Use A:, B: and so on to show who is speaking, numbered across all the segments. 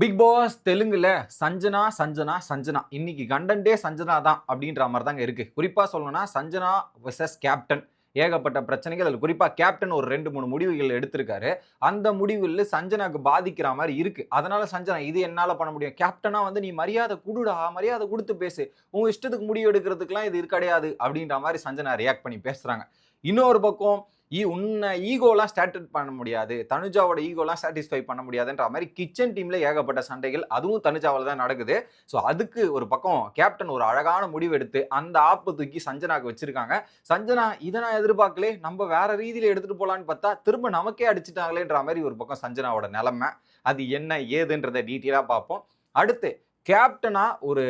A: Big pass தெலுங்குல சஞ்சனா சஞ்சனா சஞ்சனா. இன்னைக்கு கண்டன்டே சஞ்சனா தான் அப்படின்ற மாதிரி தாங்க இருக்கு. குறிப்பா சொல்லணும்னா சஞ்சனா வெர்சஸ் கேப்டன் ஏகப்பட்ட பிரச்சனைகள். அதில் குறிப்பாக கேப்டன் ஒரு ரெண்டு மூணு முடிவுகள் எடுத்திருக்காரு. அந்த முடிவுகளில் சஞ்சனாக்கு பாதிக்கிற மாதிரி இருக்கு. அதனால சஞ்சனா இது என்னால் பண்ண முடியும்? கேப்டனாக வந்து நீ மரியாதை கொடுடா மரியாதை கொடுத்து பேசு. உங்க இஷ்டத்துக்கு முடிவு எடுக்கிறதுக்குலாம் இது கிடையாது அப்படின்ற மாதிரி சஞ்சனா ரியாக்ட் பண்ணி பேசுறாங்க. இன்னொரு பக்கம் ஈ உன்னை ஈகோலாம் ஸ்டாட்டட் பண்ண முடியாது. தனுஜாவோட ஈகோலாம் சாட்டிஸ்ஃபை பண்ண முடியாதுன்ற மாதிரி கிச்சன் டீமில் ஏகப்பட்ட சண்டைகள் அதுவும் தனுஜாவில் தான் நடக்குது. ஸோ அதுக்கு ஒரு பக்கம் கேப்டன் ஒரு அழகான முடிவு எடுத்து அந்த ஆப்பு தூக்கி சஞ்சனாக்கு வச்சுருக்காங்க. சஞ்சனா இதை நான் எதிர்பார்க்கலே. நம்ம வேற ரீதியில் எடுத்துகிட்டு போகலான்னு பார்த்தா திரும்ப நமக்கே அடிச்சிட்டாங்களேன்ற மாதிரி ஒரு பக்கம் சஞ்சனாவோட நிலமை. அது என்ன ஏதுன்றதை டீட்டெயிலாக பார்ப்போம். அடுத்து கேப்டனாக ஒரு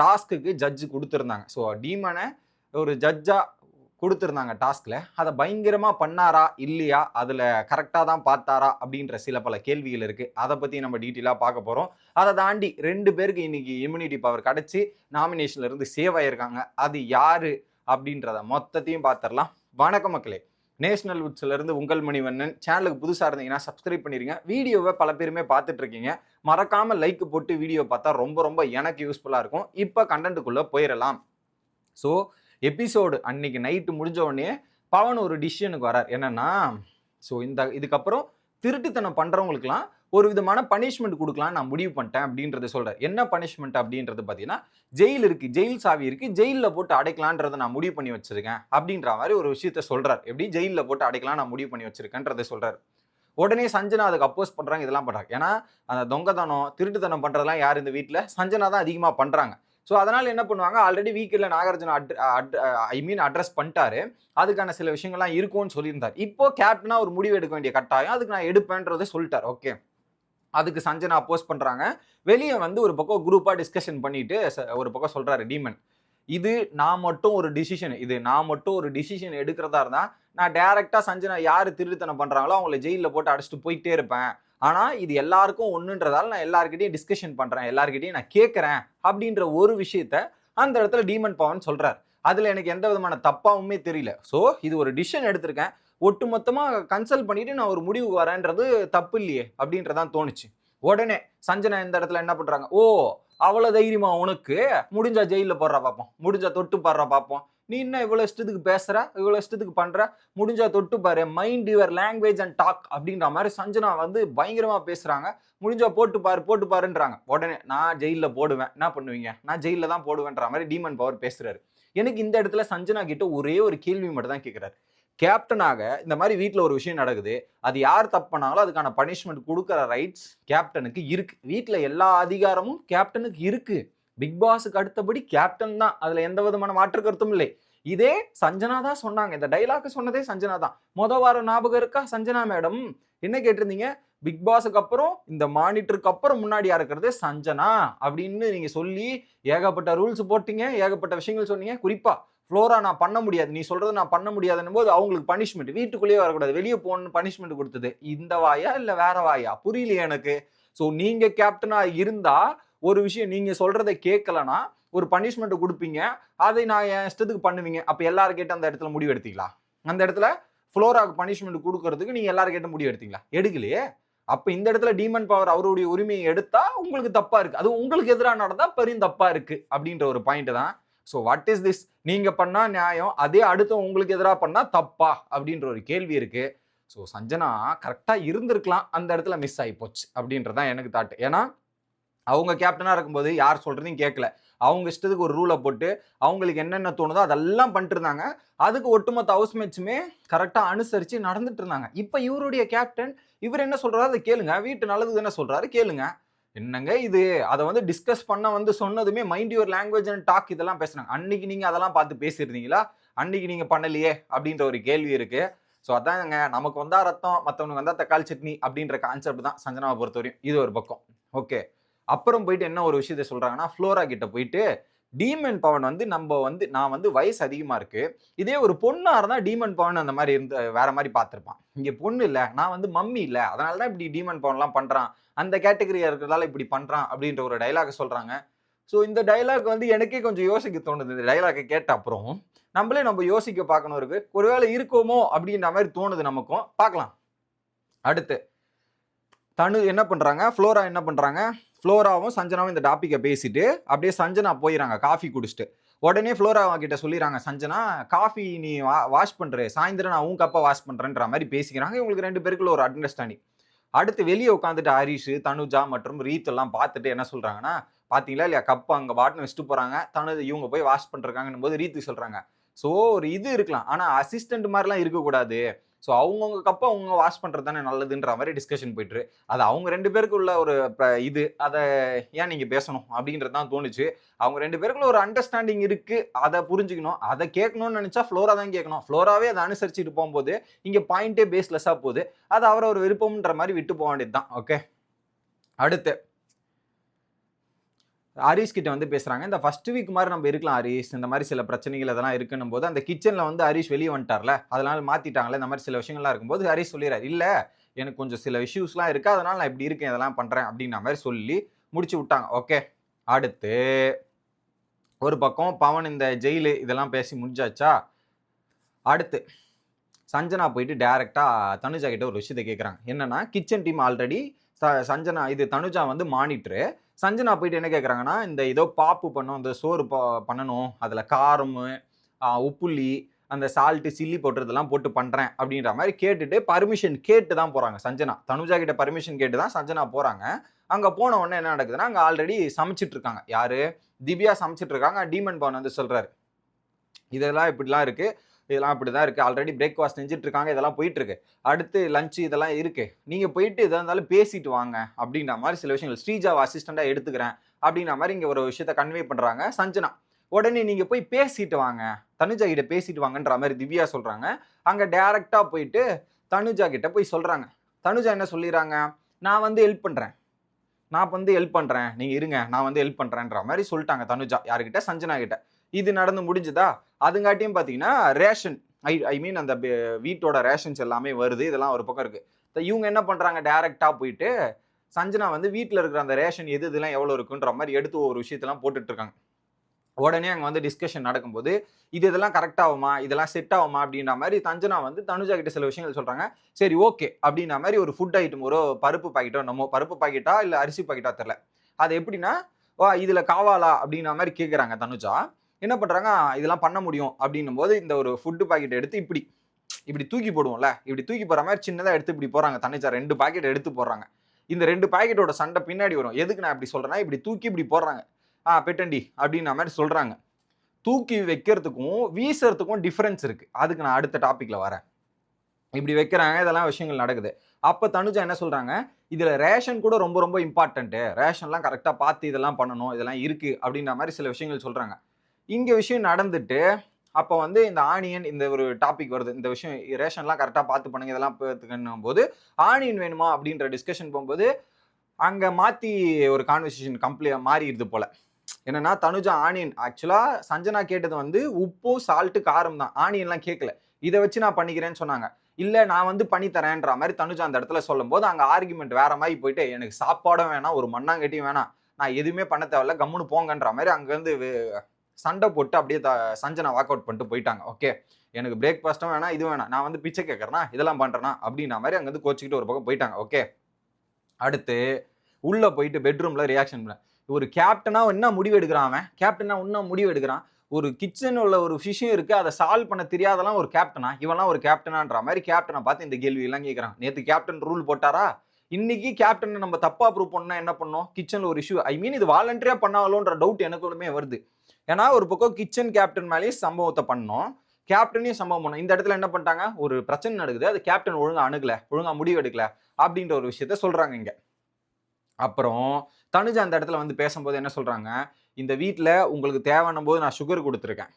A: டாஸ்க்குக்கு ஜட்ஜு கொடுத்துருந்தாங்க. ஸோ டீமனை ஒரு ஜட்ஜாக கொடுத்துருந்தாங்க டாஸ்கில். அதை பயங்கரமாக பண்ணாரா இல்லையா? அதில் கரெக்டாக தான் பார்த்தாரா? அப்படின்ற சில பல கேள்விகள் இருக்குது அதை பற்றி நம்ம டீட்டெயிலாக பார்க்க போகிறோம் அதை தாண்டி ரெண்டு பேருக்கு இன்றைக்கி இம்யூனிட்டி பவர் கிடச்சி நாமினேஷன்லேருந்து சேவ் ஆகியிருக்காங்க அது யார் அப்படின்றத மொத்தத்தையும் பார்த்துடலாம். வணக்கம் மக்களே. நேஷனல் வுட்ஸ்லேருந்து உங்கள் மணிவண்ணன். சேனலுக்கு புதுசாக இருந்தீங்கன்னா சப்ஸ்கிரைப் பண்ணிடுங்க வீடியோவை பல பேருமே பார்த்துட்ருக்கீங்க மறக்காமல் லைக் போட்டு வீடியோ பார்த்தா ரொம்ப ரொம்ப எனக்கு யூஸ்ஃபுல்லாக இருக்கும். இப்போ கண்டென்ட்டுக்குள்ளே போயிடலாம் ஸோ எபிசோடு அன்னைக்கு நைட்டு முடிஞ்ச உடனே பவன் ஒரு டிசிஷனுக்கு வரார். என்னன்னா ஸோ இந்த இதுக்கப்புறம் திருட்டுத்தனம் பண்ணுறவங்களுக்குலாம் ஒரு விதமான பனிஷ்மெண்ட் கொடுக்கலாம் நான் முடிவு பண்ணிட்டேன் அப்படின்றத சொல்கிறேன் என்ன பனிஷ்மெண்ட் அப்படின்றது பார்த்தீங்கன்னா ஜெயில் இருக்குது ஜெயில் சாவி இருக்குது ஜெயிலில் போட்டு அடைக்கலான்றதை நான் முடிவு பண்ணி வச்சுருக்கேன் அப்படின்ற மாதிரி ஒரு விஷயத்த சொல்கிறார் எப்படி? ஜெயிலில் போட்டு அடைக்கலாம் நான் முடிவு பண்ணி வச்சுருக்கேன்றதை சொல்கிறார் உடனே சஞ்சனா அதுக்கு அப்போஸ் பண்ணுறாங்க இதெல்லாம் பண்ணுறாங்க ஏன்னா அந்த தொங்கத்தனம் திருட்டுத்தனம் பண்ணுறதெல்லாம் யார் இந்த வீட்டில் சஞ்சனா தான் அதிகமாக பண்ணுறாங்க ஸோ அதனால் என்ன பண்ணுவாங்க? ஆல்ரெடி வீக்கில் Nagarjuna at I mean address பண்ணிட்டாரு. அதுக்கான சில விஷயங்கள்லாம் இருக்கும்னு சொல்லியிருந்தார். இப்போ கேப்டனாக ஒரு முடிவு எடுக்க வேண்டிய கட்டாயம். அதுக்கு நான் எடுப்பேன்றதை சொல்லிட்டார். ஓகே அதுக்கு சஞ்சனா அப்போஸ் பண்ணுறாங்க வெளியே வந்து ஒரு பக்கம் குரூப்பாக டிஸ்கஷன் பண்ணிட்டு ச- ஒரு பக்கம் சொல்கிறாரு டீமன் இது நான் மட்டும் ஒரு டிசிஷன் இது நான் மட்டும் ஒரு டிசிஷன் எடுக்கிறதா இருந்தால் நான் டேரெக்டாக சஞ்சனா யார் திருத்தனை பண்ணுறாங்களோ அவங்கள ஜெயிலில் போட்டு அடிச்சுட்டு போயிட்டே இருப்பேன். ஆனால் இது எல்லாருக்கும் ஒன்றுன்றதால நான் எல்லாருக்கிட்டையும் டிஸ்கஷன் பண்ணுறேன் எல்லாருக்கிட்டையும் நான் கேட்குறேன் அப்படின்ற ஒரு விஷயத்த அந்த இடத்துல டீமன் பவன் சொல்கிறார் அதில் எனக்கு எந்த விதமான தப்பாவுமே தெரியல. ஸோ இது ஒரு டிசிஷன் எடுத்திருக்கேன். ஒட்டுமொத்தமாக கன்சல்ட் பண்ணிவிட்டு நான் ஒரு முடிவுக்கு வரேன்றது தப்பு இல்லையே அப்படின்றதான் தோணுச்சு. உடனே சஞ்சனா இந்த இடத்துல என்ன பண்ணுறாங்க ஓ அவ்வளோ தைரியமா உனக்கு முடிஞ்சா ஜெயிலில் போடுறா பார்ப்போம் முடிஞ்சா தொட்டு பாடுறா பார்ப்போம் நீ என்ன இவ்வளோ இஷ்டத்துக்கு பேசுற? இவ்வளோ இஷ்டத்துக்கு பண்ற? முடிஞ்சா தொட்டு பாரு. Mind your language and talk அப்படின்ற மாதிரி சஞ்சனா வந்து பயங்கரமா பேசுறாங்க. முடிஞ்சா போட்டு பாரு போட்டு பாருன்றாங்க. உடனே நான் ஜெயிலில் போடுவேன். என்ன பண்ணுவீங்க? நான் ஜெயிலில் தான் போடுவேன்ற மாதிரி டீமன் பவர் பேசுறாரு. எனக்கு இந்த இடத்துல சஞ்சனா கிட்ட ஒரே ஒரு கேள்வி மட்டும் தான் கேட்குறாரு கேப்டனாக இந்த மாதிரி வீட்டில் ஒரு விஷயம் நடக்குது. அது யார் தப்பு அதுக்கான பனிஷ்மெண்ட் கொடுக்குற ரைட்ஸ் கேப்டனுக்கு இருக்கு. வீட்டில் எல்லா அதிகாரமும் கேப்டனுக்கு இருக்கு. பிக் பாஸுக்கு அடுத்தபடி கேப்டன் தான். அதுல எந்த விதமான மாற்று கருத்தும் இல்லை. இதே சஞ்சனா தான் சொன்னாங்க. இந்த டைலாக் சொன்னதே சஞ்சனா தான். மொத வாரம் ஞாபகம் இருக்கா? சஞ்சனா மேடம். என்ன கேட்டிருந்தீங்க? பிக் பாஸுக்கு அப்புறம் இந்த மானிட்டருக்கு அப்புறம் முன்னாடியா இருக்கிறது? சஞ்சனா அப்படின்னு நீங்க சொல்லி ஏகப்பட்ட ரூல்ஸ் போட்டீங்க. ஏகப்பட்ட விஷயங்கள் சொன்னீங்க. குறிப்பா ஃப்ளோரா நான் பண்ண முடியாது. நீ சொல்றது நான் பண்ண முடியாதுன்னும் போது அவங்களுக்கு பனிஷ்மெண்ட் வீட்டுக்குள்ளேயே வரக்கூடாது. வெளியே போகணும்னு பனிஷ்மெண்ட் கொடுத்தது. இந்த வாயா இல்ல வேற வாயா? புரியலையே எனக்கு. ஸோ நீங்க கேப்டனா இருந்தா ஒரு விஷயம் நீங்க சொல்கிறத கேட்கலனா ஒரு பனிஷ்மெண்ட் கொடுப்பீங்க. அதை நான் என் இஷ்டத்துக்கு பண்ணுவீங்க. அப்ப எல்லாரும் கேட்டு அந்த இடத்துல முடிவு எடுத்தீங்களா? அந்த இடத்துல ஃப்ளோராக்கு பனிஷ்மெண்ட் கொடுக்கறதுக்கு நீங்க எல்லாரும் கேட்டு முடிவு எடுத்தீங்களா? எடுக்கலையே. அப்ப இந்த இடத்துல டீமன் பவர் அவருடைய உரிமையை எடுத்தா உங்களுக்கு தப்பா இருக்கு. அது உங்களுக்கு எதிராக நடந்தா பெரும் தப்பா இருக்கு அப்படின்ற ஒரு பாயிண்ட் தான். ஸோ வாட் இஸ் திஸ் நீங்க பண்ணா நியாயம் அதே அடுத்த உங்களுக்கு எதிராக பண்ணா தப்பா அப்படின்ற ஒரு கேள்வி இருக்கு. ஸோ சஞ்சனா கரெக்டாக இருந்திருக்கலாம். அந்த இடத்துல மிஸ் ஆகி போச்சு அப்படின்றதான் எனக்கு தாட் ஏன்னா அவங்க கேப்டனாக இருக்கும்போது யார் சொல்கிறதையும் கேட்கல அவங்க இஷ்டத்துக்கு ஒரு ரூலை போட்டு அவங்களுக்கு என்னென்ன தோணுதோ அதெல்லாம் பண்ணிட்டு இருந்தாங்க அதுக்கு ஒட்டுமொத்த ஹவுஸ் மேட்ச்சுமே கரெக்டாக அனுசரித்து நடந்துட்டு இருந்தாங்க. இப்போ இவருடைய கேப்டன் இவர் என்ன சொல்கிறாரு அதை கேளுங்க. வீட்டு நல்லது என்ன சொல்கிறாரு கேளுங்க. என்னங்க இது? அதை வந்து டிஸ்கஸ் பண்ண வந்து சொன்னதுமே mind your language and talk இதெல்லாம் பேசுனாங்க அன்னைக்கு நீங்கள் அதெல்லாம் பார்த்து பேசியிருந்தீங்களா? அன்னைக்கு நீங்கள் பண்ணலையே அப்படின்ற ஒரு கேள்வி இருக்குது ஸோ அதாங்க நமக்கு வந்தால் ரத்தம் மற்றவனுக்கு வந்தால் தக்காளி சட்னி அப்படின்ற கான்செப்ட் தான் சஞ்சனாவை பொறுத்தவரையும். இது ஒரு பக்கம். ஓகே அப்புறம் போயிட்டு என்ன ஒரு விஷயத்த சொல்றாங்கன்னா ஃப்ளோரா கிட்ட போயிட்டு டீமன் பவன் வந்து நம்ம வந்து நான் வந்து வயசு அதிகமாக இருக்கு. இதே ஒரு பொண்ணாக இருந்தால் டீமன் பவன் அந்த மாதிரி இருந்து வேற மாதிரி பார்த்துருப்பான். இங்கே பொண்ணு இல்லை நான் வந்து மம்மி இல்லை அதனால தான் இப்படி டீமன் பவன்லாம் பண்ணுறான் அந்த கேட்டகரியாக இருக்கிறதால இப்படி பண்ணுறான் அப்படின்ற ஒரு டைலாக் சொல்கிறாங்க ஸோ இந்த டைலாக் வந்து எனக்கே கொஞ்சம் யோசிக்க தோணுது. இந்த டைலாக்கை கேட்ட அப்புறம் நம்மளே நம்ம யோசிக்க பார்க்கணும் இருக்கு. ஒருவேளை இருக்கோமோ அப்படின்ற மாதிரி தோணுது நமக்கும். பார்க்கலாம். அடுத்து தனு என்ன பண்ணுறாங்க ஃப்ளோரா என்ன பண்ணுறாங்க ஃப்ளோராவும் சஞ்சனாவும் இந்த டாப்பிக்கை பேசிட்டு அப்படியே சஞ்சனா போயிடறாங்க காஃபி குடிச்சிட்டு. உடனே ஃப்ளோரா கிட்ட சொல்லிடுறாங்க சஞ்சனா காஃபி நீ வா வாஷ் பண்ணுற சாயந்தரம் நான் உன் கப்பை வாஷ் பண்ணுறேன்ற மாதிரி பேசிக்கிறாங்க. இவங்களுக்கு ரெண்டு பேருக்குள்ள ஒரு அண்டர்ஸ்டாண்டிங் அடுத்து வெளியே உட்காந்துட்டு ஹரிஷ் தனுஜா மற்றும் ரீத் எல்லாம் பார்த்துட்டு என்ன சொல்கிறாங்கன்னா பார்த்தீங்களா இல்லையா? கப்பு அங்கே பாட்டுன்னு வச்சுட்டு போகிறாங்க தனு இவங்க போய் வாஷ் பண்ணுறாங்கன்னும் போது ரீத்து சொல்கிறாங்க ஸோ ஒரு இது இருக்கலாம். ஆனால் அசிஸ்டண்ட் மாதிரிலாம் இருக்கக்கூடாது. ஸோ அவங்கவுங்க கப்பை அவங்க வாஷ் பண்ணுறது தானே நல்லதுன்ற மாதிரி டிஸ்கஷன் போயிட்டு அது அவங்க ரெண்டு பேருக்கு உள்ள ஒரு இது அதை ஏன் நீங்கள் பேசணும் அப்படின்றது தான் தோணுச்சு. அவங்க ரெண்டு பேருக்குள்ள ஒரு அண்டர்ஸ்டாண்டிங் இருக்குது அதை புரிஞ்சுக்கணும். அதை கேட்கணும்னு நினச்சா ஃப்ளோரா தான் கேட்கணும். ஃப்ளோராவே அதை அனுசரிச்சுட்டு போகும்போது இங்கே பாயிண்டே பேஸ்லெஸ்ஸாக போகுது. அது அவரை ஒரு விருப்பம்ன்ற மாதிரி விட்டு போக வேண்டியது தான் ஓகே அடுத்து. ஹரிஷ் கிட்ட வந்து பேசுகிறாங்க இந்த ஃபர்ஸ்ட் வீக் மாதிரி நம்ம இருக்கலாம் ஹரிஷ். இந்த மாதிரி சில பிரச்சனைகள் அதெல்லாம் இருக்குன்னும் போது அந்த கிச்சனில் வந்து ஹரிஷ் வெளியே வந்துட்டார்ல. அதனால மாற்றிட்டாங்களே இந்த மாதிரி சில விஷயங்கள்லாம் இருக்கும்போது ஹரிஷ் சொல்லிடுறாரு இல்லை எனக்கு கொஞ்சம் சில இஷ்யூஸ்லாம் இருக்குது அதனால் நான் இப்படி இருக்கேன் இதெல்லாம் பண்ணுறேன் அப்படின்ற மாதிரி சொல்லி முடிச்சு விட்டாங்க. ஓகே. அடுத்து ஒரு பக்கம் பவன் இந்த ஜெயிலு இதெல்லாம் பேசி முடிஞ்சாச்சா? அடுத்து சஞ்சனா போயிட்டு டேரெக்டாக தனுஜா கிட்ட ஒரு விஷயத்தை கேட்குறாங்க என்னென்னா கிச்சன் டீம் ஆல்ரெடி ச சஞ்சனா இது தனுஜா வந்து மானிட்ரு சஞ்சனா போயிட்டு என்ன கேட்குறாங்கன்னா இந்த ஏதோ பாப்பு பண்ணும் இந்த சோறு பண்ணணும் அதில் காரம் உப்புள்ளி அந்த சால்ட்டு சில்லி போட்டுறதெல்லாம் போட்டு பண்ணுறேன் அப்படின்ற மாதிரி கேட்டுட்டு பர்மிஷன் கேட்டு தான் போகிறாங்க சஞ்சனா. தனுஜா கிட்ட பர்மிஷன் கேட்டு தான் சஞ்சனா போகிறாங்க அங்கே போன உடனே என்ன நடக்குதுன்னா அங்கே ஆல்ரெடி சமைச்சிட்டு இருக்காங்க. யாரு? திவ்யா சமைச்சிட்டு இருக்காங்க. டீமன் பவன் வந்து சொல்கிறாரு இதெல்லாம் இப்படிலாம் இருக்குது இதெல்லாம் அப்படி தான் இருக்குது ஆல்ரெடி பிரேக்ஃபாஸ்ட் செஞ்சுட்டு இருக்காங்க இதெல்லாம் போயிட்டுருக்கு அடுத்து லஞ்சு இதெல்லாம் இருக்குது நீங்கள் போயிட்டு எதாக இருந்தாலும் பேசிட்டு வாங்க அப்படின்ற மாதிரி சில விஷயங்கள். ஸ்ரீஜாவை அசிஸ்டண்ட்டாக எடுத்துக்கிறேன் அப்படின்ற மாதிரி இங்கே ஒரு விஷயத்த கன்வே பண்ணுறாங்க சஞ்சனா. உடனே நீங்கள் போய் பேசிட்டு வாங்க. தனுஜா கிட்ட பேசிட்டு வாங்கன்ற மாதிரி திவ்யா சொல்கிறாங்க அங்கே டேரெக்டாக போயிட்டு தனுஜா கிட்ட போய் சொல்கிறாங்க தனுஜா என்ன சொல்லிடுறாங்க நான் வந்து ஹெல்ப் பண்ணுறேன் நான் வந்து ஹெல்ப் பண்ணுறேன் நீங்கள் இருங்க நான் வந்து ஹெல்ப் பண்ணுறேன்ற மாதிரி சொல்லிட்டாங்க தனுஜா யாருக்கிட்ட சஞ்சனா கிட்ட. இது நடந்து முடிஞ்சுதா? அதுங்காட்டியும் பார்த்தீங்கன்னா ரேஷன் ஐ ஐ மீன் அந்த வீட்டோட ரேஷன்ஸ் எல்லாமே வருது. இதெல்லாம் ஒரு பக்கம் இருக்குது இவங்க என்ன பண்ணுறாங்க டேரெக்டாக போயிட்டு சஞ்சனா வந்து வீட்டில் இருக்கிற அந்த ரேஷன் எது இதெல்லாம் எவ்வளோ இருக்குன்ற மாதிரி எடுத்து ஒரு விஷயத்தெல்லாம் போட்டுட்ருக்காங்க உடனே அங்கே வந்து டிஸ்கஷன் நடக்கும்போது இது இதெல்லாம் கரெக்ட் ஆகுமா? இதெல்லாம் செட் ஆகுமா? அப்படின்ற மாதிரி தஞ்சனா வந்து தனுஜா கிட்ட சில விஷயங்கள் சொல்கிறாங்க சரி ஓகே அப்படின்ற மாதிரி ஒரு ஃபுட் ஐட்டம் ஒரு பருப்பு பாக்கெட்டோ நம்ம பருப்பு பாக்கெட்டா இல்லை அரிசி பாக்கெட்டா தெரில அது எப்படின்னா வா இதில் காவாலா? அப்படின்ற மாதிரி கேட்குறாங்க தனுஜா. என்ன பண்ணுறாங்க இதெல்லாம் பண்ண முடியும். அப்படின்னும் போது இந்த ஒரு ஃபுட்டு பாக்கெட் எடுத்து இப்படி இப்படி தூக்கி போடுவோம்ல. இப்படி தூக்கி போகிற மாதிரி சின்னதாக எடுத்து இப்படி போகிறாங்க தனிச்சா ரெண்டு பாக்கெட் எடுத்து போடுறாங்க. இந்த ரெண்டு பாக்கெட்டோட சண்டை பின்னாடி வரும். எதுக்கு நான் இப்படி சொல்கிறேன்னா இப்படி தூக்கி இப்படி போடுறாங்க. ஆ பெட்டண்டி அப்படின்ற மாதிரி சொல்கிறாங்க தூக்கி வைக்கிறதுக்கும் வீசுறதுக்கும் டிஃப்ரென்ஸ் இருக்குது அதுக்கு நான் அடுத்த டாப்பிக்கில் வரேன். இப்படி வைக்கிறாங்க இதெல்லாம் விஷயங்கள் நடக்குது. அப்போ தனுஜா என்ன சொல்கிறாங்க இதில் ரேஷன் கூட ரொம்ப ரொம்ப இம்பார்ட்டண்ட்டு ரேஷன்லாம் கரெக்டாக பார்த்து இதெல்லாம் பண்ணணும் இதெல்லாம் இருக்குது அப்படின்ற மாதிரி சில விஷயங்கள் சொல்கிறாங்க இங்கே விஷயம் நடந்துட்டு அப்போ வந்து இந்த ஆனியன் இந்த ஒரு டாபிக் வருது. இந்த விஷயம் ரேஷன்லாம் கரெக்டாக பார்த்து பண்ணுங்க இதெல்லாம் பார்த்துக்கணும் போது ஆனியன் வேணுமா அப்படின்ற டிஸ்கஷன் போகும்போது அங்கே மாற்றி ஒரு கான்வர்சேஷன் கம்ப்ளீ மாறிடுது போல். என்னன்னா தனுஜா ஆனியன் ஆக்சுவலாக சஞ்சனா கேட்டது வந்து உப்பு சால்ட்டு காரம் தான். ஆனியன்லாம் கேட்கல. இதை வச்சு நான் பண்ணிக்கிறேன்னு சொன்னாங்க. இல்லை நான் வந்து பண்ணி தரேன்ற மாதிரி தனுஜா அந்த இடத்துல சொல்லும்போது அங்கே ஆர்குமெண்ட் வேற மாதிரி போயிட்டு எனக்கு சாப்பாடும் வேணாம் ஒரு மண்ணாங்கட்டியும் வேணாம். நான் எதுவுமே பண்ண தேவையில்ல கம்முன்னு போங்கன்ற மாதிரி அங்கேருந்து சண்டை போட்டு அப்படியே த சஞ்சனா வாக் அவுட் பண்ணிட்டு போயிட்டாங்க. ஓகே எனக்கு பிரேக்ஃபாஸ்ட்டும் வேணாம் இது வேணாம். நான் வந்து பிச்சை கேட்குறேன்னா இதெல்லாம் பண்ணுறேன்னா அப்படின்ற மாதிரி அங்கேருந்து கோச்சிக்கிட்டு ஒரு பக்கம் போயிட்டாங்க. ஓகே அடுத்து உள்ளே போயிட்டு பெட்ரூமில் ரியாக்ஷன் பண்ண. ஒரு கேப்டனாக என்ன முடிவு எடுக்கிறான் அவன்? கேப்டனாக இன்னும் முடிவு எடுக்கிறான்? ஒரு கிச்சன் உள்ள ஒரு விஷயம் இருக்குது அதை சால்வ் பண்ண தெரியாதெல்லாம் ஒரு கேப்டனா இவன்லாம் ஒரு கேப்டனான்ற மாதிரி கேப்டனை பார்த்து இந்த கேள்வி எல்லாம் நேற்று கேப்டன் ரூல் போட்டாரா? இன்னைக்கு கேப்டன் நம்ம தப்பா ப்ரூவ் பண்ணா என்ன பண்ணோம்? கிச்சன்ல ஒரு இஷ்யூ ஐ மீன் இது வாலண்டரியா பண்ணாலோன்ற டவுட் எனக்குமே வருது. ஏன்னா ஒரு பக்கம் கிச்சன் கேப்டன் மேலேயே சம்பவத்தை பண்ணோம். கேப்டனையும் சம்பவம் பண்ணோம். இந்த இடத்துல என்ன பண்ணிட்டாங்க? ஒரு பிரச்சனை நடக்குது. அது கேப்டன் ஒழுங்கா அணுகல ஒழுங்கா முடிவு எடுக்கல அப்படின்ற ஒரு விஷயத்த சொல்றாங்க இங்க. அப்புறம் தனுஜா அந்த இடத்துல வந்து பேசும்போது என்ன சொல்றாங்க? இந்த வீட்டில் உங்களுக்கு தேவைன்னும் போது நான் சுகர் கொடுத்துருக்கேன்.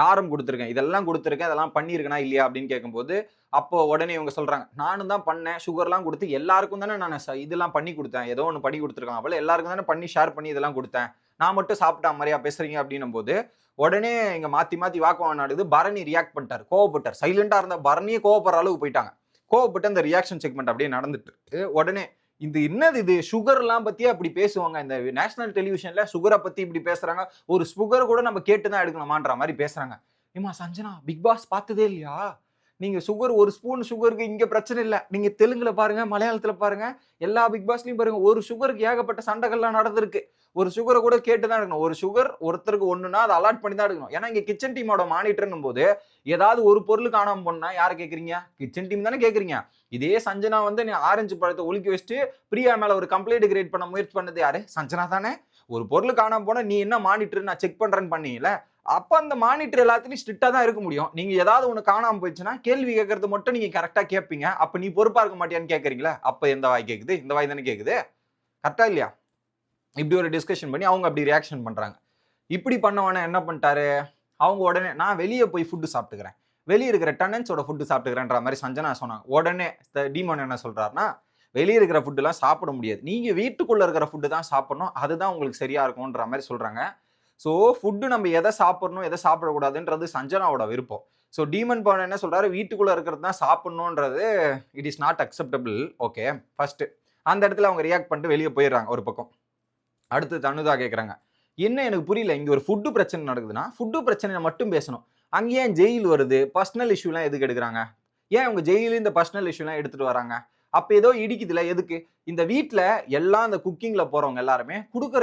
A: காரம் கொடுத்துருக்கேன். இதெல்லாம் கொடுத்துருக்கேன். இதெல்லாம் பண்ணியிருக்கேனா இல்லையா அப்படின்னு கேட்கும்போது அப்போ உடனே இவங்க சொல்றாங்க நானும் தான் பண்ணேன். சுகர்லாம் கொடுத்து எல்லாருக்கும் தானே நான் இதெல்லாம் பண்ணி கொடுத்தேன். ஏதோ ஒன்று பண்ணி கொடுத்துருக்காங்க போல. எல்லாருக்கும் தானே பண்ணி ஷேர் பண்ணி இதெல்லாம் கொடுத்தேன். நான் மட்டும் சாப்பிட்டா மாதிரியா பேசுறீங்க? அப்படின்னும் போது உடனே இங்கே மாத்தி மாத்தி வாக்குவாதம் நடக்குது. பரணி ரியாக்ட் பண்ணிட்டார். கோவப்பட்டார். சைலண்டா இருந்த பரணியே கோவப்படுற அளவுக்கு போயிட்டாங்க. கோவப்பட்டு அந்த ரியாக்ஷன் செக்மெண்ட் அப்படியே நடந்துட்டு உடனே இது என்னது இது? சுகர்லாம் பற்றியே அப்படி பேசுவாங்க. இந்த நேஷனல் டெலிவிஷன்ல சுகரை பத்தி இப்படி பேசுறாங்க. ஒரு சுகர் கூட நம்ம கேட்டு தான் எடுக்கணுமான்ற மாதிரி பேசுறாங்க. ஏமா சஞ்சனா பிக் பாஸ் பார்த்ததே இல்லையா? நீங்க சுகர் ஒரு ஸ்பூன் சுகருக்கு இங்க பிரச்சனை இல்லை. நீங்க தெலுங்குல பாருங்க மலையாளத்துல பாருங்க எல்லா பிக் பாஸ்லயும் பாருங்க ஒரு சுகருக்கு ஏகப்பட்ட சண்டைகள்லாம் நடந்திருக்கு. ஒரு சுகரை கூட கேட்டு தான் எடுக்கணும். ஒரு சுகர் ஒருத்தருக்கு ஒன்றுனா அதை அலாட் பண்ணி தான் எடுக்கணும். ஏன்னா இங்கே கிச்சன் டீமோட மானிட்டர்னும் போது ஏதாவது ஒரு பொருள் காணாமல் போனால் யாரை கேட்குறீங்க கிச்சன் டீம் தானே கேட்குறீங்க இதே சஞ்சனா வந்து நீ ஆரஞ்சு பழத்தை ஒழுக்கி வச்சுட்டு பிரியா மேலே ஒரு கம்ப்ளைண்ட் கிரியேட் பண்ண முயற்சி பண்ணது. யாரு? சஞ்சனா தானே. ஒரு பொருள் காணாம போனால் நீ என்ன மானிட்டர் நான் செக் பண்ணுறேன்னு பண்ணீங்கல்ல? அப்போ அந்த மானிட்டர் எல்லாத்துலையும் ஸ்ட்ரிக்டாக தான் இருக்க முடியும். நீங்கள் ஏதாவது ஒன்று காணாமல் போயிடுச்சுன்னா கேள்வி கேட்கறது மட்டும் நீங்கள் கரெக்டாக கேட்பீங்க அப்போ நீ பொறுப்பாக இருக்க மாட்டியான்னு கேட்குறீங்களா அப்போ எந்த வாய் கேட்குது இந்த வாய் தானே கேட்குது கரெக்டா இல்லையா? இப்படி ஒரு டிஸ்கஷன் பண்ணி அவங்க அப்படி ரியாக்ஷன் பண்ணுறாங்க இப்படி பண்ணவனே என்ன பண்ணிட்டாரு? அவங்க உடனே நான் வெளியே போய் ஃபுட்டு சாப்பிட்டுக்கிறேன். வெளியே இருக்கிற டெனன்ஸோட ஃபுட்டு சாப்பிட்டுக்கிறேன்ற மாதிரி சஞ்சனா சொன்னாங்க உடனே டீமன் என்ன சொல்கிறாருன்னா வெளியே இருக்கிற ஃபுட்டுலாம் சாப்பிட முடியாது. நீங்கள் வீட்டுக்குள்ளே இருக்கிற ஃபுட்டு தான் சாப்பிடணும். அதுதான் உங்களுக்கு சரியா இருக்கும்ன்ற மாதிரி சொல்கிறாங்க ஸோ ஃபுட்டு நம்ம எதை சாப்பிடணும் எதை சாப்பிடக்கூடாதுன்றது சஞ்சனாவோட விருப்பம். ஸோ டீமன் பவன் என்ன சொல்கிறாரு வீட்டுக்குள்ளே இருக்கிறது தான் சாப்பிட்ணுன்றது it is not acceptable okay first அந்த இடத்துல அவங்க ரியாக்ட் பண்ணிட்டு வெளியே போயிடுறாங்க ஒரு பக்கம். அடுத்து தனுதா கேட்குறாங்க என்ன எனக்கு புரியல இங்கே ஒரு ஃபுட்டு பிரச்சனை நடக்குதுன்னா ஃபுட்டு பிரச்சனையை மட்டும் பேசணும். அங்கே ஏன் ஜெயில் வருது? பர்சனல் இஷ்யூலாம் எதுக்கு எடுக்கிறாங்க? ஏன் அவங்க ஜெயிலு இந்த பர்சனல் இஷ்யூலாம் எடுத்துகிட்டு வராங்க? அப்போ ஏதோ இடிக்குதுல எதுக்கு? இந்த வீட்டில் எல்லாம் இந்த குக்கிங்கில் போகிறவங்க எல்லாருமே கொடுக்குற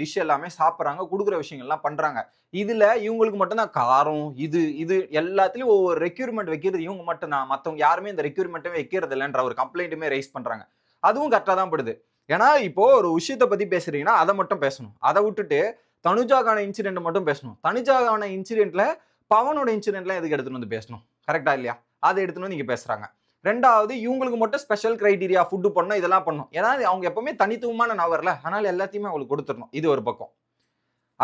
A: டிஷ் எல்லாமே சாப்பிட்றாங்க கொடுக்குற விஷயங்கள்லாம் பண்ணுறாங்க இதில் இவங்களுக்கு மட்டும்தான் காரம் இது இது எல்லாத்துலேயும் ஒவ்வொரு ரெக்யூர்மெண்ட் வைக்கிறது இவங்க மட்டும்தான். மற்றவங்க யாருமே இந்த ரெக்யூர்மெண்ட்டே வைக்கிறது இல்லைன்ற ஒரு கம்ப்ளைண்ட்டுமே ரைஸ் பண்ணுறாங்க அதுவும் கரெக்டாக தான் படுது. ஏன்னா இப்போ ஒரு விஷயத்தை பற்றி பேசுறீங்கன்னா அதை மட்டும் பேசணும். அதை விட்டுட்டு தனுஜாக்கான இன்சிடென்ட் மட்டும் பேசணும். தனுஜாக்கான இன்சிடென்ட்ல பவனோட இன்சிடென்ட்லாம் எதுக்கு எடுத்துன்னு வந்து பேசணும்? கரெக்டா இல்லையா? அதை எடுத்துன்னு வந்து நீங்கள் பேசுகிறாங்க ரெண்டாவது இவங்களுக்கு மட்டும் ஸ்பெஷல் க்ரைட்டீரியா ஃபுட்டு பண்ணணும் இதெல்லாம் பண்ணணும். ஏன்னா அவங்க எப்பவுமே தனித்துவமான நவரில் அதனால் எல்லாத்தையுமே அவங்களுக்கு கொடுத்துடணும். இது ஒரு பக்கம்.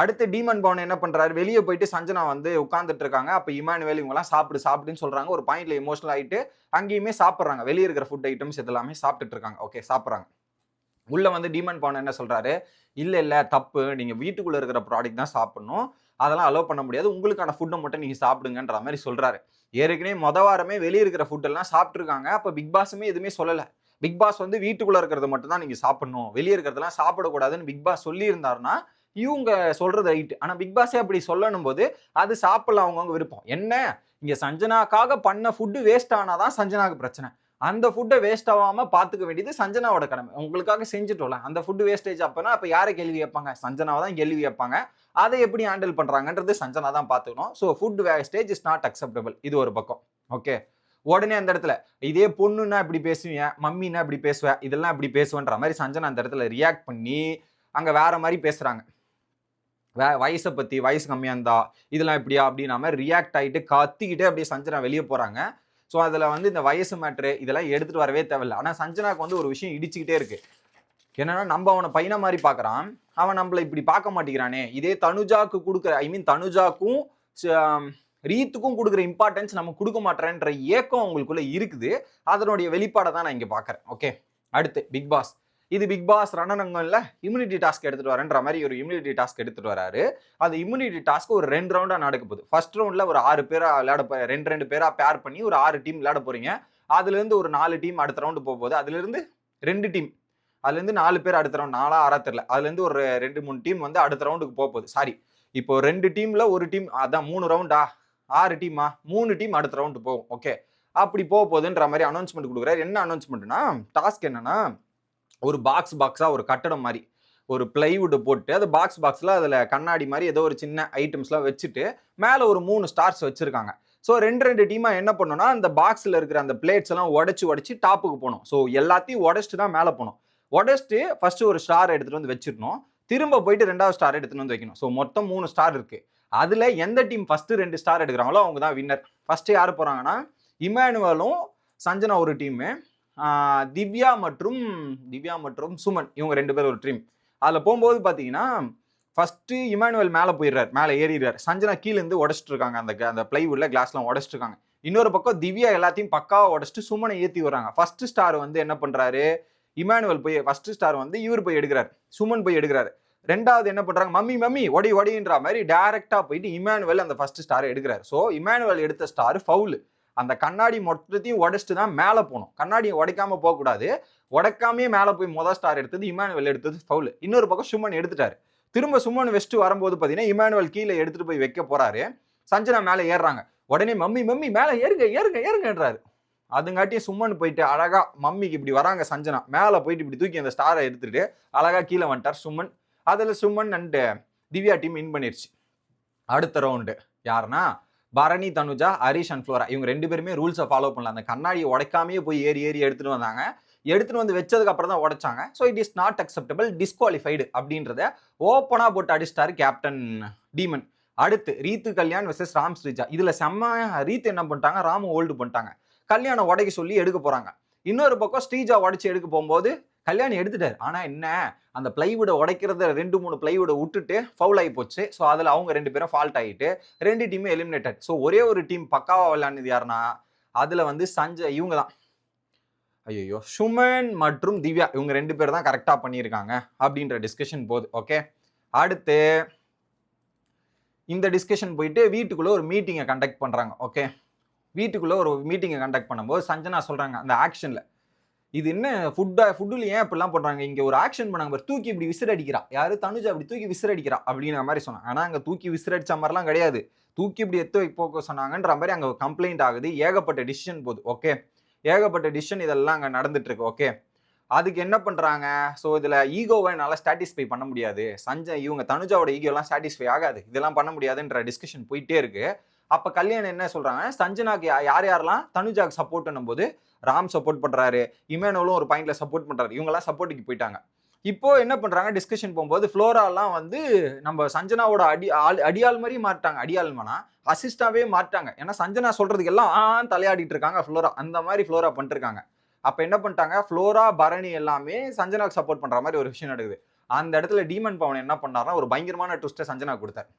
A: அடுத்து டீமன் பவன் என்ன பண்ணுறாரு வெளியே போயிட்டு சஞ்சனா வந்து உட்காந்துட்டு இருக்காங்க. அப்போ இமானுவேல் இவங்கலாம் சாப்பிடு சாப்பிடுன்னு சொல்கிறாங்க ஒரு பாயிண்ட்ல எமோஷனல் ஆகிட்டு அங்கேயுமே சாப்பிட்றாங்க. வெளியே இருக்கிற ஃபுட் ஐட்டம்ஸ் இதெல்லாமே சாப்பிட்டுட்டு இருக்காங்க. ஓகே சாப்பிட்றாங்க. உள்ளே வந்து டிமாண்ட் பண்ண என்ன சொல்கிறாரு இல்லை இல்லை தப்பு. நீங்கள் வீட்டுக்குள்ளே இருக்கிற ப்ராடக்ட் தான் சாப்பிடணும். அதெல்லாம் அலோவ் பண்ண முடியாது. உங்களுக்கான ஃபுட்டை மட்டும் நீங்கள் சாப்பிடுங்கன்ற மாதிரி சொல்கிறாரு ஏற்கனவே மொத வாரமே வெளியே இருக்கிற ஃபுட்டெல்லாம் சாப்பிட்ருக்காங்க அப்போ பிக் பாஸுமே எதுவுமே சொல்லலை. பிக் பாஸ் வந்து வீட்டுக்குள்ளே இருக்கிறத மட்டும் தான் நீங்கள் சாப்பிடணும். வெளியே இருக்கிறதெல்லாம் சாப்பிடக்கூடாதுன்னு பிக் பாஸ் சொல்லி இவங்க சொல்கிறது ரைட்டு ஆனால் பிக் பாஸே அப்படி சொல்லணும் போது அது சாப்பிடலாம் அவங்கவுங்க விருப்பம். என்ன? இங்கே சஞ்சனாக்காக பண்ண ஃபுட்டு வேஸ்ட் ஆனால் தான் சஞ்சனாவுக்கு பிரச்சனை. அந்த ஃபுட்டை வேஸ்ட் ஆகாமல் பார்த்துக்க வேண்டியது சஞ்சனாவோட கடமை. உங்களுக்காக செஞ்சுட்டோம்ல அந்த ஃபுட்டு வேஸ்டேஜ் அப்போனா அப்போ யாரை கேள்வி வைப்பாங்க சஞ்சனாவை தான் கேள்வி வைப்பாங்க அதை எப்படி ஹேண்டில் பண்ணுறாங்கன்றது சஞ்சனா தான் பார்த்துக்கணும் so food wastage is not acceptable இது ஒரு பக்கம். ஓகே உடனே அந்த இடத்துல இதே பொண்ணுன்னா இப்படி பேசுவீங்க மம்மின்னா இப்படி பேசுவேன் இதெல்லாம் இப்படி பேசுவேன்ற மாதிரி சஞ்சனா அந்த இடத்துல ரியாக்ட் பண்ணி அங்கே வேற மாதிரி பேசுகிறாங்க வே வயசை பற்றி வயசு கம்மியாக இருந்தா இதெல்லாம் இப்படியா? அப்படின்னா மாதிரி ரியாக்ட் ஆகிட்டு கத்திக்கிட்டே அப்படியே சஞ்சனா வெளியே போகிறாங்க ஸோ அதில் வந்து இந்த வயசு மேட்ரு இதெல்லாம் எடுத்துகிட்டு வரவே தேவையில்ல. ஆனால் சஞ்சனாக்கு வந்து ஒரு விஷயம் இடிச்சுக்கிட்டே இருக்குது என்னன்னா நம்ம அவனை பையனை மாதிரி பார்க்குறான். அவன் நம்மளை இப்படி பார்க்க மாட்டேங்கிறானே. இதே தனுஜாக்கு கொடுக்குற ஐ மீன் தனுஜாக்கும் ரீத்துக்கும் கொடுக்குற இம்பார்ட்டன்ஸ் நம்ம கொடுக்க மாட்டேன்ற ஏக்கம் அவங்களுக்குள்ள இருக்குது. அதனுடைய வெளிப்பாடை தான் நான் இங்கே பார்க்குறேன். ஓகே அடுத்து பிக் பாஸ் இது பிக் பாஸ் ரணரங்கம்ல இம்யூனிட்டி டாஸ்க் எடுத்துட்டு வரேன்ற மாதிரி ஒரு இம்யூனிட்டி டாஸ்க் எடுத்துட்டு வராரு. அந்த இம்யூனிட்டி டாஸ்க் ஒரு ரெண்டு ரவுண்டா நடக்க போகுது. ஃபர்ஸ்ட் ரவுண்ட்ல ஒரு ஆறு பேரா விளையாட போ- ரெண்டு ரெண்டு பேரா பேர் பண்ணி ஒரு ஆறு டீம் விளையாட போறீங்க. அதுல இருந்து ஒரு நாலு டீம் அடுத்த ரவுண்டு போக போகுது. அதுல இருந்து ரெண்டு டீம் அதுல இருந்து நாலு பேர் அடுத்த ரவுண்ட் நாலா ஆறா தெரியல. அதுல இருந்து ஒரு ரெண்டு மூணு டீம் வந்து அடுத்த ரவுண்டுக்கு போக போகுது. சாரி இப்போ ரெண்டு டீம்ல ஒரு டீம் அதான் மூணு ரவுண்டா ஆறு டீமா மூணு டீம் அடுத்த ரவுண்டு போகும். ஓகே அப்படி போக போகுதுன்ற மாதிரி அனௌன்ஸ்மெண்ட் கொடுக்குறாரு. என்ன அனௌன்ஸ்மெண்ட்னா டாஸ்க் என்னன்னா ஒரு பாக்ஸ் பாக்ஸாக ஒரு கட்டடம் மாதிரி ஒரு பிளைவுட் போட்டு அது பாக்ஸ் பாக்ஸில் அதில் கண்ணாடி மாதிரி ஏதோ ஒரு சின்ன ஐட்டம்ஸ்லாம் வச்சுட்டு மேலே ஒரு மூணு ஸ்டார்ஸ் வச்சுருக்காங்க. ஸோ ரெண்டு ரெண்டு டீமாக என்ன பண்ணணும்னா அந்த பாக்ஸில் இருக்கிற அந்த பிளேட்ஸ் எல்லாம் உடச்சி உடச்சி டாப்புக்கு போகணும் ஸோ எல்லாத்தையும் உடச்சிட்டு தான் மேலே போகணும் உடச்சிட்டு ஃபஸ்ட்டு ஒரு ஸ்டார் எடுத்துகிட்டு வந்து வச்சிடணும். திரும்ப போயிட்டு ரெண்டாவது ஸ்டார் எடுத்துகிட்டு வந்து வைக்கணும். ஸோ மொத்தம் மூணு ஸ்டார் இருக்குது அதில் எந்த டீம் ஃபஸ்ட்டு ரெண்டு ஸ்டார் எடுக்கிறாங்களோ அவங்க தான் வின்னர் ஃபஸ்ட்டு யார் போகிறாங்கன்னா இமானுவலும் சஞ்சனா ஒரு டீமு திவ்யா மற்றும் திவ்யா மற்றும் சுமன் இவங்க ரெண்டு பேரும் ஒரு ட்ரீம் அதில் போகும்போது பார்த்தீங்கன்னா ஃபஸ்ட்டு இமானுவல் மேலே போயிடுறாரு மேலே ஏறிடுறாரு. சஞ்சனா கீழேருந்து உடச்சிட்டு இருக்காங்க அந்த அந்த பிளைவுட்ல கிளாஸ்லாம் உடச்சிட்டு இருக்காங்க. இன்னொரு பக்கம் திவ்யா எல்லாத்தையும் பக்காவாக உடச்சிட்டு சுமனை ஏற்றி வர்றாங்க ஃபஸ்ட்டு ஸ்டார் வந்து என்ன பண்ணுறாரு இமானுவல் போய் ஃபஸ்ட்டு ஸ்டார் வந்து இவர் போய் எடுக்கிறார். சுமன் போய் எடுக்கிறாரு. ரெண்டாவது என்ன பண்ணுறாங்க மம்மி மம்மி ஒடி ஒடின்ற மாதிரி டேரெக்டாக போயிட்டு இமானுவல் அந்த ஃபஸ்ட்டு ஸ்டார் எடுக்கிறார். ஸோ இமானுவல் எடுத்த ஸ்டார் ஃபவுல் அந்த கண்ணாடி மொத்தத்தையும் உடச்சிட்டு தான் மேலே போகணும். கண்ணாடி உடைக்காம போகக்கூடாது. உடைக்காமையே மேலே போய் மொதல் ஸ்டார் எடுத்தது இமானுவல் எடுத்தது ஃபவுல் இன்னொரு பக்கம் சுமன் எடுத்துட்டாரு. திரும்ப சுமன் வெஸ்ட் வரும்போது பார்த்தீங்கன்னா இமானுவல் கீழே எடுத்துட்டு போய் வைக்க போறாரு. சஞ்சனா மேலே ஏறுறாங்க. உடனே மம்மி மம்மி மேலே ஏறுங்க ஏறுங்க ஏறுங்கன்றாரு. அதுங்காட்டியும் சும்மன் போயிட்டு அழகா மம்மிக்கு இப்படி வராங்க சஞ்சனா. மேலே போயிட்டு இப்படி தூக்கி அந்த ஸ்டாரை எடுத்துட்டு அழகா கீழே வந்துட்டார் சுமன். அதில் Suman and Divya team win பண்ணிருச்சு. அடுத்த ரவுண்டு யாருன்னா பரணி தனுஜா ஹரிஷ் அண்ட் ஃப்ளோரா. இவங்க ரெண்டு பேருமே ரூல்ஸை ஃபாலோ பண்ணல. அந்த கண்ணாடியை உடைக்காமையே போய் ஏறி ஏறி எடுத்துட்டு வந்தாங்க. எடுத்துட்டு வந்து வச்சதுக்கு அப்புறம் தான் உடைச்சாங்க. So it is not acceptable disqualified அப்படின்றத ஓப்பனாக போட்டு அடிச்சிட்டாரு கேப்டன் டீமன் அடுத்து ரீத்து கல்யாண் வெர்சஸ் ராம் ஸ்ரீஜா. இதில் செம்ம ரீத் என்ன பண்ணிட்டாங்க? ராமு ஹோல்டு பண்ணிட்டாங்க. கல்யாணம் உடைக்க சொல்லி எடுக்க போகிறாங்க இன்னொரு பக்கம் ஸ்ரீஜா உடைச்சி எடுக்க போகும்போது கல்யாணி எடுத்துட்டார். ஆனால் என்ன? அந்த பிளைவுட உடைக்கிறத ரெண்டு மூணு பிளைவுட விட்டுட்டு ஃபவுல் ஆகி போச்சு. ஸோ அதில் அவங்க ரெண்டு பேரும் ஃபால்ட் ஆகிட்டு ரெண்டு டீமும் எலிமினேட்டட் ஸோ ஒரே ஒரு டீம் பக்காவாக விளையாடுனது யாருன்னா அதில் வந்து சஞ்சய் இவங்க தான் ஐயோ சுமன் மற்றும் திவ்யா இவங்க ரெண்டு பேர் தான் கரெக்டாக பண்ணியிருக்காங்க அப்படின்ற டிஸ்கஷன் போகுது ஓகே அடுத்து இந்த டிஸ்கஷன் போயிட்டு வீட்டுக்குள்ளே ஒரு மீட்டிங்கை கண்டக்ட் பண்ணுறாங்க ஓகே வீட்டுக்குள்ளே ஒரு மீட்டிங்கை கண்டக்ட் பண்ணும்போது சஞ்சனா சொல்கிறாங்க அந்த ஆக்ஷனில் இது என்ன? ஃபுட்டா ஃபுட்டில் ஏன் இப்படிலாம் பண்ணுறாங்க இங்கே ஒரு ஆக்ஷன் பண்ணாங்க பாரு, தூக்கி இப்படி விசிறு அடிக்கிறா யாரு? தனுஜா அப்படி தூக்கி விசிறு அடிக்கிறா அப்படிங்கிற மாதிரி சொன்னாங்க ஆனால் அங்கே தூக்கி விசிறு அடிச்ச மாதிரிலாம் கிடையாது. தூக்கி இப்படி எத்து போக்க சொன்னாங்கன்ற மாதிரி அங்கே கம்ப்ளைண்ட் ஆகுது. ஏகப்பட்ட டிசிஷன் போகுது. ஓகே ஏகப்பட்ட டிசிஷன் இதெல்லாம் அங்கே நடந்துட்டு இருக்கு ஓகே அதுக்கு என்ன பண்ணுறாங்க ஸோ இதில் ஈகோவை என்னால் சாட்டிஸ்ஃபை பண்ண முடியாது. சஞ்சய் இவங்க தனுஜாவோட ஈகோலாம் சாட்டிஸ்ஃபை ஆகாது. இதெல்லாம் பண்ண முடியாதுன்ற டிஸ்கஷன் போயிட்டே இருக்கு. அப்போ கல்யாணம் என்ன சொல்கிறாங்க சஞ்சனாக்கு யார் யாரெல்லாம்? தனுஜாக்கு சப்போர்ட் பண்ணும்போது ராம் சப்போர்ட் பண்ணுறாரு இமேனோலும் ஒரு பாயிண்ட்ல சப்போர்ட் பண்ணுறாரு இவங்கெல்லாம் சப்போர்ட்டுக்கு போயிட்டாங்க. இப்போ என்ன பண்றாங்க? டிஸ்கஷன் போகும்போது ஃப்ளோராலாம் வந்து நம்ம சஞ்சனாவோட அடி ஆள் அடியாள் மாதிரி மாட்டாங்க அடியாள் மனா அசிஸ்டாவே மாட்டாங்க ஏன்னா சஞ்சனா சொல்றதுக்கு எல்லாம் ஆ தலையாடிட்டு இருக்காங்க ஃப்ளோரா. அந்த மாதிரி ஃப்ளோரா பண்ணிருக்காங்க. அப்போ என்ன பண்ணிட்டாங்க? ஃப்ளோரா பரணி எல்லாமே சஞ்சனாவுக்கு சப்போர்ட் பண்ற மாதிரி ஒரு விஷயம் நடக்குது. அந்த இடத்துல டீமன் பவன் என்ன பண்ணாருன்னா ஒரு பயங்கரமான ட்விஸ்ட்டை சஞ்சனா கொடுத்தாரு.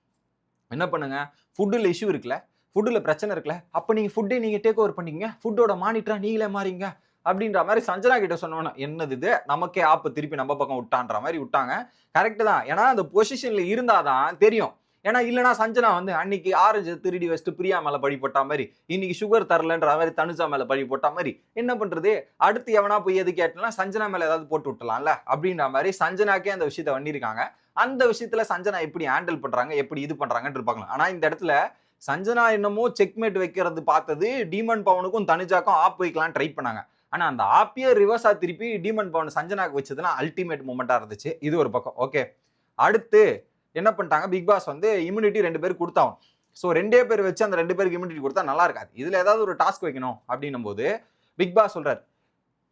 A: என்ன பண்ணுங்க? ஃபுட்டில் இஷ்யூ இருக்குல்ல. ஃபுட்டில் பிரச்சனை இருக்குல்ல அப்போ நீங்கள் ஃபுட்டே நீங்கள் டேக் ஓவர் பண்ணிக்கங்க ஃபுட்டோட மானிட்டரா நீங்களே மாறிங்க. அப்படின்ற மாதிரி சஞ்சனா கிட்ட சொன்னோன்னா என்னது இது? நமக்கே ஆப்பு திருப்பி நம்ம பக்கம் விட்டான்ற மாதிரி விட்டாங்க. கரெக்டு தான். ஏன்னா அந்த பொசிஷனில் இருந்தால் தான் தெரியும். ஏன்னா இல்லைனா சஞ்சனா வந்து அன்னைக்கு ஆரஞ்சு திருடி வச்சுட்டு பிரியா மேலே பழி போட்ட மாதிரி இன்னைக்கு சுகர் தரலன்ற மாதிரி தனுஜா மேலே பழி போட்ட மாதிரி என்ன பண்ணுறது அடுத்து எவனா போய் எது கேட்டலாம் சஞ்சனா மேலே ஏதாவது போட்டு விட்டலாம்ல அப்படின்ற மாதிரி சஞ்சனாக்கே அந்த விஷயத்த பண்ணியிருக்காங்க அந்த விஷயத்துல சஞ்சனா எப்படி ஹேண்டில் பண்ணுறாங்க எப்படி இது பண்ணுறாங்கன்னு பார்க்கலாம். ஆனால் இந்த இடத்துல சஞ்சனா என்னமோ செக்மேட் வைக்கிறது பார்த்தது டீமன் பவனுக்கும் தனுஜாக்கும் ஆப் வைக்கலாம் ட்ரை பண்ணாங்க. ஆனால் அந்த ஆப்பியே ரிவர்ஸாக திருப்பி டீமன் பவன் சஞ்சனாக்கு வச்சதுலாம் அல்டிமேட் மூமெண்ட்டாக இருந்துச்சு. இது ஒரு பக்கம். ஓகே அடுத்து என்ன பண்ணிட்டாங்க? பிக் பாஸ் வந்து இம்யூனிட்டி ரெண்டு பேர் கொடுத்தாவும் ஸோ ரெண்டே பேர் வச்சு அந்த ரெண்டு பேருக்கு இம்யூனிட்டி கொடுத்தா நல்லா இருக்காது. இதில் ஏதாவது ஒரு டாஸ்க் வைக்கணும் அப்படின்னும் போது பிக் பாஸ் சொல்கிறார்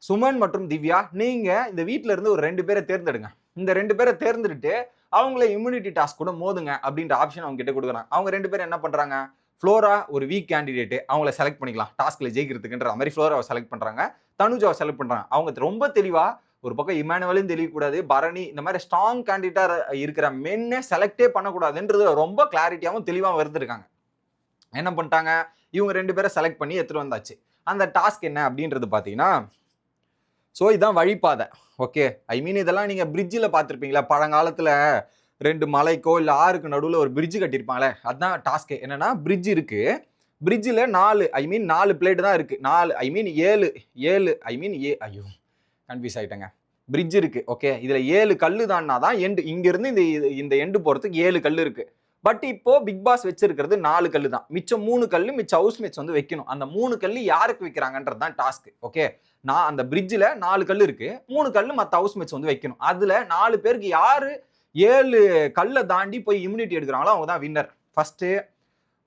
A: சுமன் மற்றும் திவ்யா நீங்கள் இந்த வீட்டில் இருந்து ஒரு ரெண்டு பேரை தேர்ந்தெடுங்க. இந்த ரெண்டு பேரை தேர்ந்தெடுத்து அவங்கள இம்யூனிட்டி டாஸ்க் கூட மோதுங்க அப்படின்ற ஆப்ஷன் அவங்க கிட்ட கொடுக்குறாங்க. அவங்க ரெண்டு பேரும் என்ன பண்ணுறாங்க ஃப்ளோரா ஒரு வீக் கேண்டிடேட் அவங்கள செலக்ட் பண்ணிக்கலாம். டாஸ்கில் ஜெயிக்கிறதுக்குன்ற மாதிரி ஃப்ளோராவை செலக்ட் பண்ணுறாங்க தனுஜாவை செலக்ட் பண்ணுறாங்க அவங்க ரொம்ப தெளிவாக ஒரு பக்கம் இமானுவலும் தெரியக்கூடாது பரணி இந்த மாதிரி ஸ்ட்ராங் கேண்டிடேட்டாக இருக்கிற மென்னை செலக்டே பண்ணக்கூடாதுன்றது ரொம்ப கிளாரிட்டியாகவும் தெளிவாக வருதுருக்காங்க என்ன பண்ணிட்டாங்க? இவங்க ரெண்டு பேரை செலக்ட் பண்ணி எடுத்துகிட்டு வந்தாச்சு. அந்த டாஸ்க் என்ன அப்படின்றது பார்த்தீங்கன்னா ஸோ இதுதான் வழிபாதை. ஓகே ஐ மீன் இதெல்லாம் நீங்கள் பிரிட்ஜில் பார்த்துருப்பீங்களா? பழங்காலத்தில் ரெண்டு மலைக்கோ இல்லை ஆறுக்கு நடுவில் ஒரு பிரிட்ஜ் கட்டியிருப்பாங்களே? அதுதான் டாஸ்க்கு என்னன்னா பிரிட்ஜ் இருக்குது பிரிட்ஜில் நாலு ஐ மீன் நாலு பிளேட் தான் இருக்குது நாலு ஐ மீன் ஏழு ஏழு ஐ மீன் ஏ ஐயோ கன்ஃபியூஸ் ஆகிட்டேங்க பிரிட்ஜ் இருக்குது ஓகே இதில் ஏழு கல் தான்னா தான் எண்டு இங்கேருந்து இந்த இது- இந்த எண்டு போகிறதுக்கு ஏழு கல் இருக்குது பட் இப்போ பிக் பாஸ் வச்சிருக்கிறது நாலு கல் தான். மிச்சம் மூணு கல்லு மிச்சம் ஹவுஸ் மேட்ச் வந்து வைக்கணும். அந்த மூணு கல்லு யாருக்கு வைக்கிறாங்கன்றது தான் டாஸ்க் ஓகே நான் அந்த பிரிட்ஜில் நாலு கல் இருக்கு. மூணு கல்லு மற்ற ஹவுஸ் மேட்ச் வந்து வைக்கணும். அதுல நாலு பேருக்கு யாரு ஏழு கல்லை தாண்டி போய் இம்யூனிட்டி எடுக்கிறாங்களோ அவங்க தான் வின்னர் ஃபஸ்ட்டு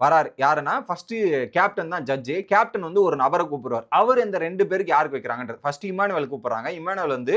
A: வராரு. யாருன்னா ஃபர்ஸ்ட் கேப்டன் தான் ஜட்ஜு கேப்டன் வந்து ஒரு நபரை கூப்பிடுவார். அவர் இந்த ரெண்டு பேருக்கு யாருக்கு வைக்கிறாங்கன்றது. ஃபர்ஸ்ட் இமானுவல் கூப்பிடுறாங்க. இமானுவல் வந்து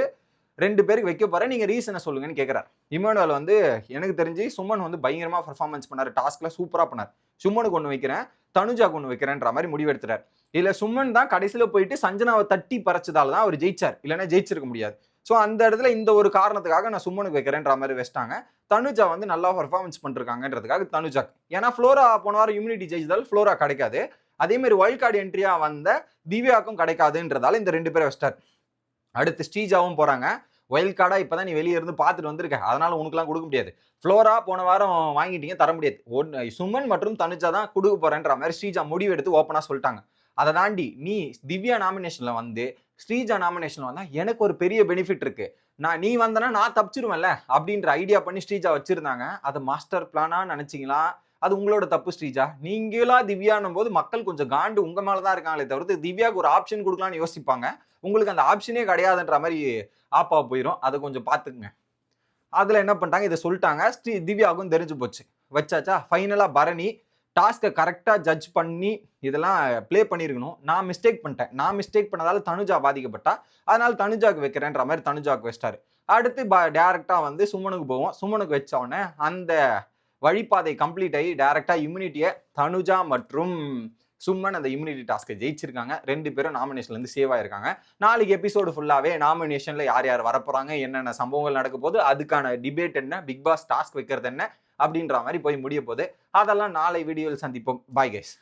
A: ரெண்டு பேருக்கு வைக்க போகிறேன் நீங்கள் ரீசனை சொல்லுங்கன்னு கேட்குறாரு இமானுவல் வந்து எனக்கு தெரிஞ்சு சுமன் வந்து பயங்கரமாக பர்ஃபார்மன்ஸ் பண்ணாரு. டாஸ்கில் சூப்பராக பண்ணார். சுமனுக்கு ஒன்று வைக்கிறேன் தனுஜாக்கு ஒன்று வைக்கிறேன்ற மாதிரி முடிவெடுத்துறாரு இல்லை சுமன் தான் கடைசியில் போயிட்டு சஞ்சனாவை தட்டி பறச்சதால தான் அவர் ஜெயிச்சார். இல்லைன்னா ஜெயிச்சிருக்க முடியாது. ஸோ அந்த இடத்துல இந்த ஒரு காரணத்துக்காக நான் சுமனுக்கு வைக்கிறேன்ற மாதிரி வச்சிட்டாங்க. தனுஜா வந்து நல்லா பர்ஃபார்மன்ஸ் பண்ணிருக்காங்கன்றதுக்காக தனுஜா ஏன்னா ஃப்ளோரா போன வாரம் இம்யூனிட்டி ஜெயிச்சதால் ஃப்ளோரா கிடைக்காது. அதே மாதிரி ஒயில்ட் கார்டு என்ட்ரியாக வந்த திவ்யாக்கும் கிடைக்காதுன்றதால இந்த ரெண்டு பேரை வச்சிட்டார். அடுத்து ஸ்ரீஜாவும் போறாங்க. கார்டாக இப்போ தான் நீ வெளியே இருந்து பார்த்துட்டு வந்திருக்க. அதனால் உனக்குலாம் கொடுக்க முடியாது. ஃப்ளோரா போன வாரம் வாங்கிட்டீங்க தர முடியாது. ஒன்று சுமன் மற்றும் தனுஜா தான் கொடுக்க போகிறேன்ற மாதிரி ஸ்ரீஜா முடிவு எடுத்து ஓப்பனாக சொல்லிட்டாங்க. அதை தாண்டி நீ திவ்யா நாமினேஷனில் வந்து ஸ்ரீஜா நாமினேஷனில் வந்தால் எனக்கு ஒரு பெரிய பெனிஃபிட் இருக்குது நான் நீ வந்தனா நான் தப்பிச்சிருவேன்ல அப்படின்ற ஐடியா பண்ணி ஸ்ரீஜா வச்சுருந்தாங்க. அதை மாஸ்டர் பிளானாக நினச்சிங்களா அது உங்களோட தப்பு ஸ்ரீஜா. நீங்களா திவ்யானும் போது மக்கள் கொஞ்சம் காண்டு உங்க மேலதான் இருக்காங்களே தவிர்த்து திவ்யாவுக்கு ஒரு ஆப்ஷன் கொடுக்கலாம்னு யோசிப்பாங்க. உங்களுக்கு அந்த ஆப்ஷனே கிடையாதுன்ற மாதிரி ஆப்பா போயிடும் அதை கொஞ்சம் பார்த்துக்குங்க. அதில் என்ன பண்ணிட்டாங்க? இதை சொல்லிட்டாங்க. ஸ்ரீ திவ்யாவுக்கும் தெரிஞ்சு போச்சு. வச்சாச்சா? ஃபைனலாக பரணி டாஸ்க்கை கரெக்டாக ஜட்ஜ் பண்ணி இதெல்லாம் ப்ளே பண்ணியிருக்கணும் நான் மிஸ்டேக் பண்ணிட்டேன். நான் மிஸ்டேக் பண்ணதால் தனுஜா பாதிக்கப்பட்டா. அதனால் தனுஜாக்கு வைக்கிறேன்ற மாதிரி தனுஜாக்கு வச்சிட்டாரு. அடுத்து ப டேரெக்டாக வந்து சுமனுக்கு போவோம். சுமனுக்கு வச்ச உடனே அந்த வழிபாதை கம்ப்ளீட் ஆகி டேரெக்டாக இம்யூனிட்டியை தனுஜா மற்றும் சும்மன் அந்த இம்யூனிட்டி டாஸ்க்கை ஜெயிச்சிருக்காங்க. ரெண்டு பேரும் நாமினேஷன்லேருந்து சேவ் ஆயிருக்காங்க. நாளைக்கு எபிசோடு ஃபுல்லாகவே நாமினேஷனில் யார் யார் வரப்போகிறாங்க என்னென்ன சம்பவங்கள் நடக்க போகுது அதுக்கான டிபேட் என்ன பிக் பாஸ் டாஸ்க் வைக்கிறது என்ன அப்படின்ற மாதிரி போய் முடிய போகுது. அதெல்லாம் நாளை வீடியோவில் சந்திப்போம். Bye guys